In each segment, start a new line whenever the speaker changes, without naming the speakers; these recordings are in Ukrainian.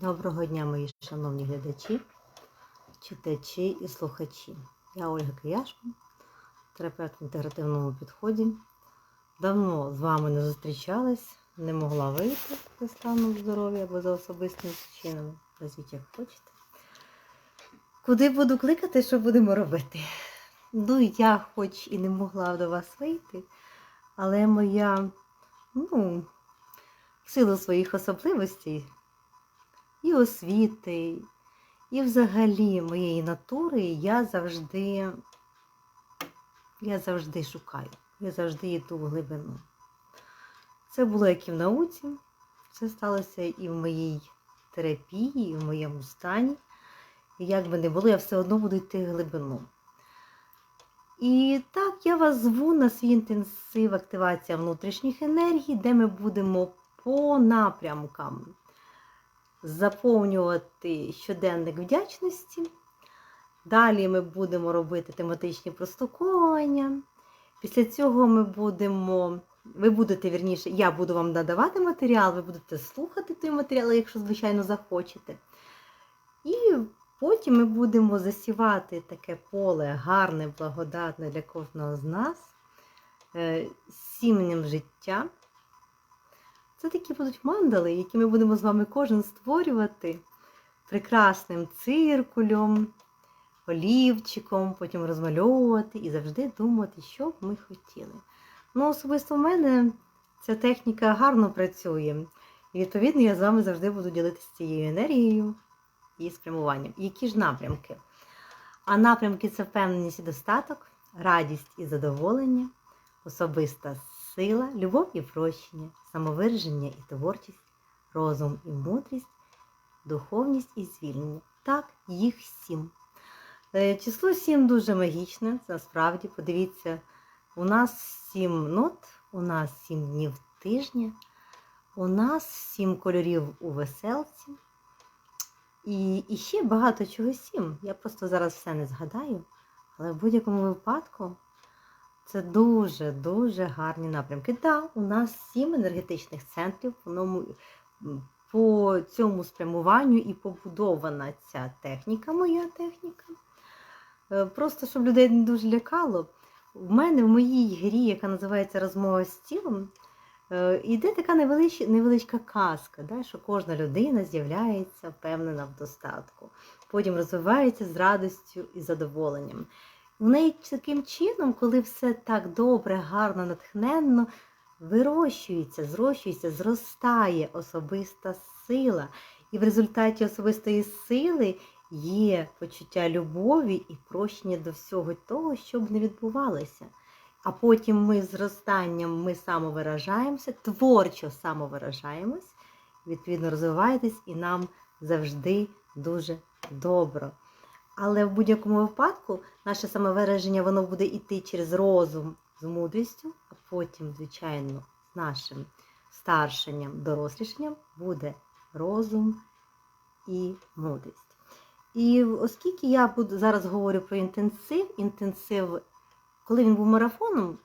Доброго дня, мої шановні глядачі, читачі і слухачі. Я Ольга Кияшко, терапевт в інтегративному підході. Давно з вами не зустрічалась, не могла вийти за станом здоров'я або за особистими причинами. Назвіть як хочете. Куди буду кликати, що будемо робити? Ну, я хоч і не могла до вас вийти, але моя, ну, в силу своїх особливостей і освіти, і взагалі моєї натури я завжди, я завжди шукаю, я завжди йду в глибину. Це було як і в науці, це сталося і в моїй терапії, і в моєму стані. І як би не було, я все одно буду йти в глибину. І так, я вас зву на свій інтенсив активація внутрішніх енергій, де ми будемо по напрямкам заповнювати щоденник вдячності. Далі ми будемо робити тематичні прослуховування. Після цього ми будемо, ви будете, вірніше, я буду вам надавати матеріал, ви будете слухати той матеріал, якщо, звичайно, захочете. І потім ми будемо засівати таке поле гарне, благодатне для кожного з нас, е, сім'ям життя. Це такі будуть мандали, які ми будемо з вами кожен створювати прекрасним циркулем, олівчиком, потім розмальовувати і завжди думати, що б ми хотіли. Ну, особисто в мене ця техніка гарно працює. І, відповідно, я з вами завжди буду ділитися цією енергією і спрямуванням. Які ж напрямки? А напрямки це впевненість і достаток, радість і задоволення, особиста сила, любов і прощення, самовираження і творчість, розум і мудрість, духовність і звільнення. Так, їх сім. Е, Число сім дуже магічне, насправді, подивіться, у нас сім нот, у нас сім днів тижня, у нас сім кольорів у веселці. І, і ще багато чого сім. Я просто зараз все не згадаю, але в будь-якому випадку це дуже-дуже гарні напрямки. Так, у нас сім енергетичних центрів, по, по цьому спрямуванню і побудована ця техніка, моя техніка. Е, Просто щоб людей не дуже лякало. В мене в моїй грі, яка називається Розмова з тілом, е, йде така невелич, невеличка казка, да, що кожна людина з'являється впевнена в достатку. Потім розвивається з радістю і задоволенням. В неї таким чином, коли все так добре, гарно, натхненно, вирощується, зрощується, зростає особиста сила. І в результаті особистої сили є почуття любові і прощення до всього того, що б не відбувалося. А потім ми зростанням ми самовиражаємося, творчо самовиражаємось, відповідно, розвиваєтесь, і нам завжди дуже добре. Але в будь-якому випадку наше самовираження воно буде йти через розум з мудрістю, а потім, звичайно, з нашим старшенням, дорослішенням буде розум і мудрість. І оскільки я буду зараз говорю про інтенсив, інтенсив, коли він був марафоном,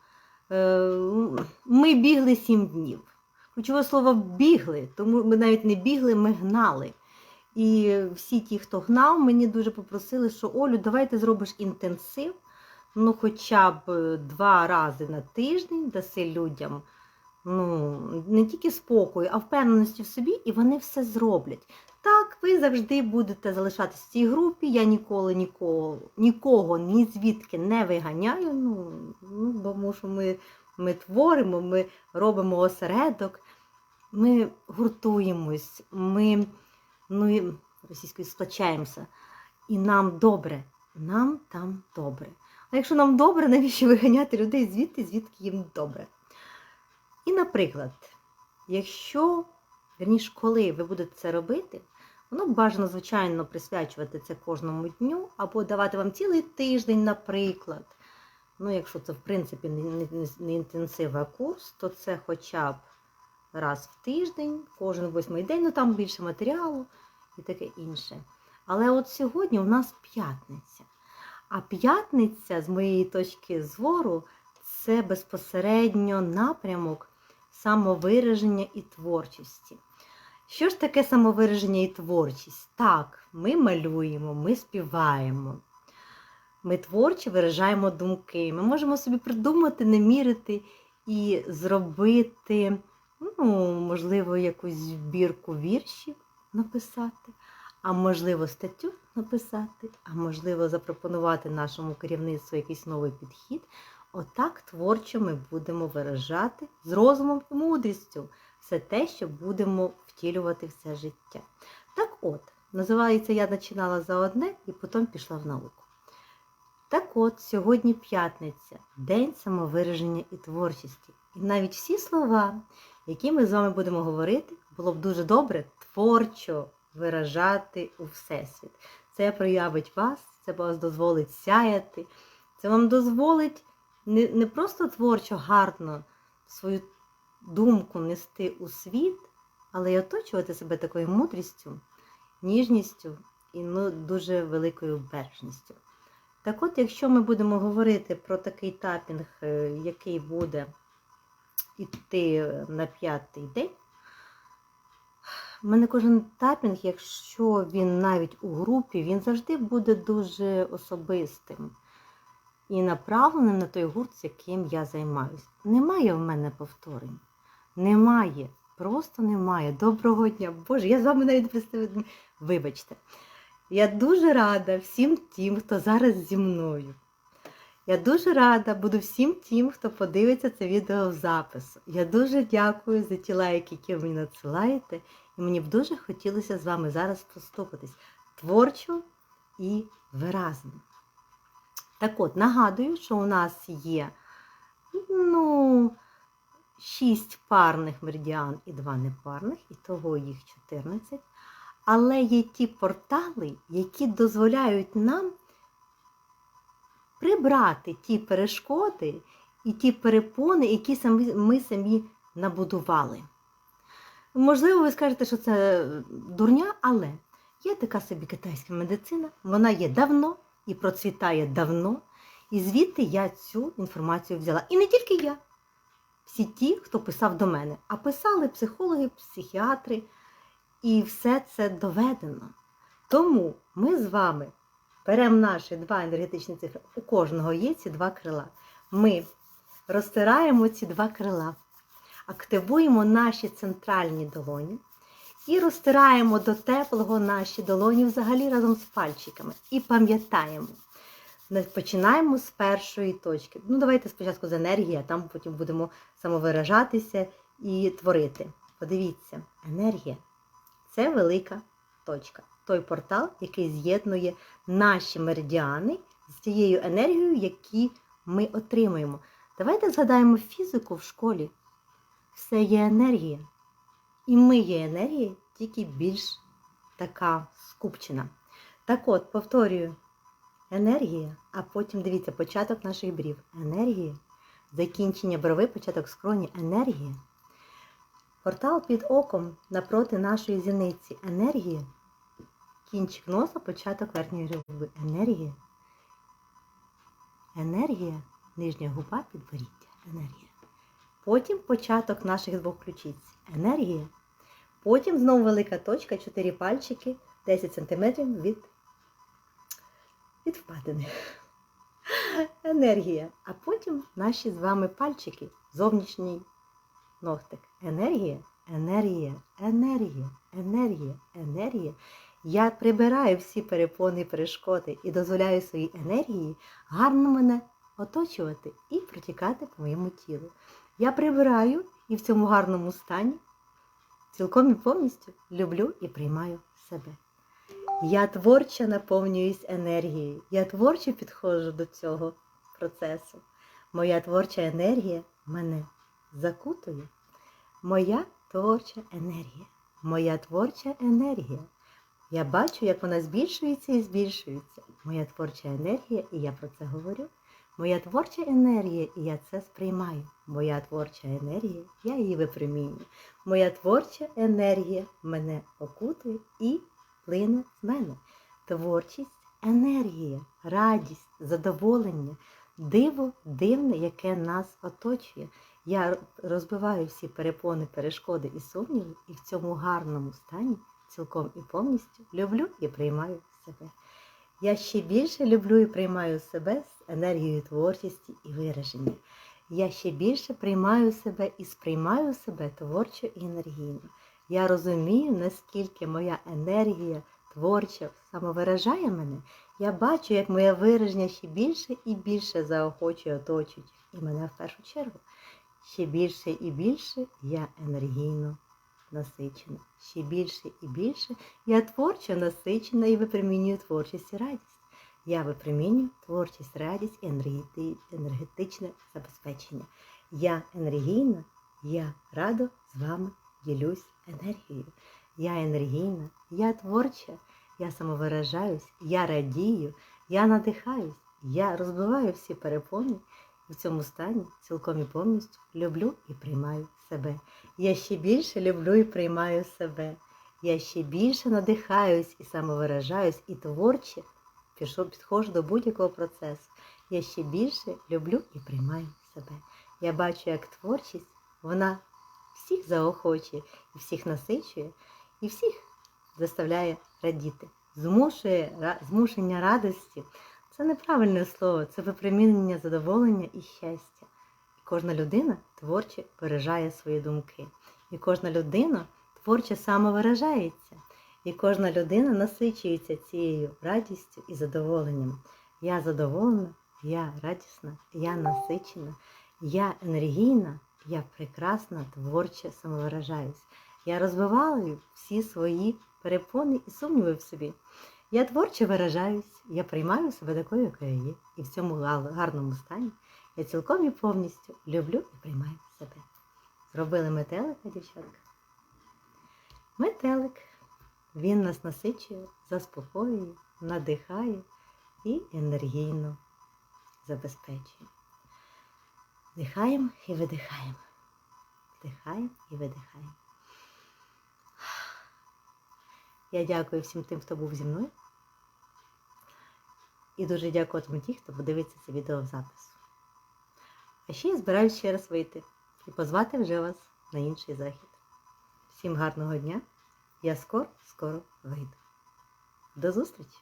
ми бігли сім днів. Ключове слово бігли, тому ми навіть не бігли, ми гнали. І всі ті, хто гнав, мені дуже попросили, що Олю, давай ти зробиш інтенсив, ну хоча б два рази на тиждень даси людям ну, не тільки спокою, а впевненості в собі, і вони все зроблять. Так, ви завжди будете залишатися в цій групі. Я ніколи нікого нікого ні звідки не виганяю. Ну, ну Тому що ми, ми творимо, ми робимо осередок, ми гуртуємось, ми ну, російською сплачаємося. І нам добре, нам там добре. А якщо нам добре, навіщо виганяти людей звідти, звідки їм добре? І, наприклад, якщо, верніше, коли ви будете це робити, воно бажано, звичайно, присвячувати це кожному дню, або давати вам цілий тиждень, наприклад. Ну, якщо це, в принципі, не, не, не інтенсив, а курс, то це хоча б раз в тиждень, кожен восьмий день, ну там більше матеріалу і таке інше. Але от сьогодні у нас п'ятниця. А п'ятниця, з моєї точки зору, це безпосередньо напрямок самовираження і творчості. Що ж таке самовираження і творчість? Так, ми малюємо, ми співаємо. Ми творчо виражаємо думки. Ми можемо собі придумати, намірити і зробити, ну, можливо, якусь збірку віршів написати, а можливо, статтю написати, а можливо, запропонувати нашому керівництву якийсь новий підхід. Отак творчо ми будемо виражати з розумом і мудрістю все те, що будемо втілювати все життя. Так от, називається Я починала за одне і потім пішла в науку. Так от, сьогодні п'ятниця, День самовираження і творчості. І навіть всі слова, які ми з вами будемо говорити, було б дуже добре творчо виражати у Всесвіт. Це проявить вас, це вас дозволить сяяти, це вам дозволить не, не просто творчо гарно свою думку нести у світ, але й оточувати себе такою мудрістю, ніжністю і ну, дуже великою бережністю. Так от, якщо ми будемо говорити про такий тапінг, е, який буде йти на п'ятий день, в мене кожен тапінг, якщо він навіть у групі, він завжди буде дуже особистим і направленим на той гурт, з яким я займаюся. Немає в мене повторень. Немає. Просто немає. Доброго дня. Боже, я з вами навіть представляю. Вибачте. Я дуже рада всім тим, хто зараз зі мною. Я дуже рада буду всім тим, хто подивиться це відео в запису. Я дуже дякую за ті лайки, які ви мені надсилаєте. І мені б дуже хотілося з вами зараз поступитись творчо і виразно. Так от, нагадую, що у нас є ну, 6 парних меридіан і 2 непарних, і того їх 14. Але є ті портали, які дозволяють нам прибрати ті перешкоди і ті перепони, які ми самі набудували. Можливо, ви скажете, що це дурня, але є така собі китайська медицина, вона є давно і процвітає давно. І звідти я цю інформацію взяла. І не тільки я, всі ті, хто писав до мене, а писали психологи, психіатри. І все це доведено. Тому ми з вами беремо наші два енергетичні цифри. У кожного є ці два крила. Ми розтираємо ці два крила, активуємо наші центральні долоні і розтираємо до теплого наші долоні взагалі разом з пальчиками. І пам'ятаємо. Починаємо з першої точки. Ну, давайте спочатку з енергії, а там потім будемо самовиражатися і творити. Подивіться, енергія це велика точка. Той портал, який з'єднує наші меридіани з тією енергією, яку ми отримуємо. Давайте згадаємо фізику в школі. Все є енергія. І ми є енергія, тільки більш така скупчена. Так от, повторюю, енергія, а потім дивіться, початок наших брів. Енергія, закінчення брови, початок скроні, енергія. Портал під оком напроти нашої зіниці. Енергія. Кінчик носа, початок верхньої губи. Енергія. Енергія. Нижня губа підборіддя. Енергія. Потім початок наших двох ключиць. Енергія. Потім знову велика точка, 4 пальчики, 10 см від, від впадини. Енергія. А потім наші з вами пальчики, зовнішній ногтик. Енергія, енергія, енергія, енергія, енергія. Я прибираю всі перепони і перешкоди і дозволяю своїй енергії гарно мене оточувати і протікати по моєму тілу. Я прибираю і в цьому гарному стані цілком і повністю люблю і приймаю себе. Я творчо наповнююсь енергією. Я творчо підходжу до цього процесу. Моя творча енергія мене закутує. Моя творча енергія. Моя творча енергія. Я бачу, як вона збільшується і збільшується. Моя творча енергія, і я про це говорю. Моя творча енергія, і я це сприймаю. Моя творча енергія, я її випромінюю. Моя творча енергія мене окутує і плине з мене. Творчість, енергія, радість, задоволення, диво дивне, яке нас оточує. Я розбиваю всі перепони, перешкоди і сумніви, і в цьому гарному стані цілком і повністю люблю і приймаю себе. Я ще більше люблю і приймаю себе з енергією творчості і вираження. Я ще більше приймаю себе і сприймаю себе творчо і енергійно. Я розумію, наскільки моя енергія творча самовиражає мене. Я бачу, як моє вираження ще більше і більше заохочує оточуючих і мене в першу чергу. Ще більше і більше я енергійно насичена. Ще більше і більше я творчо насичена і випромінюю творчість і радість. Я випромінюю творчість, радість і енергетичне забезпечення. Я енергійна, я радо з вами ділюсь енергією. Я енергійна, я творча, я самовиражаюсь, я радію, я надихаюсь, я розбиваю всі перепони в цьому стані цілком і повністю люблю і приймаю себе. Я ще більше люблю і приймаю себе. Я ще більше надихаюсь і самовиражаюсь, і творче підходжу до будь-якого процесу. Я ще більше люблю і приймаю себе. Я бачу, як творчість, вона всіх заохочує, і всіх насичує, і всіх заставляє радіти. Змушує, змушення радості це неправильне слово, це випромінення задоволення і щастя. Кожна людина творче виражає свої думки. І кожна людина творче самовиражається. І кожна людина насичується цією радістю і задоволенням. Я задоволена, я радісна, я насичена, я енергійна, я прекрасна, творче самовиражаюсь. Я розбиваю всі свої перепони і сумніви в собі. Я творче виражаюсь, я приймаю себе такою, якою я є. І в цьому гарному стані я цілком і повністю люблю і приймаю себе. Зробили метелика, дівчатка. Метелик. Він нас насичує, заспокоює, надихає і енергійно забезпечує. Вдихаємо і видихаємо. Вдихаємо і видихаємо. Я дякую всім тим, хто був зі мною. І дуже дякуватиму ті, хто подивиться це відео в запису. А ще я збираюся ще раз вийти і позвати вже вас на інший захід. Всім гарного дня! Я скоро, скоро вийду. До зустрічі!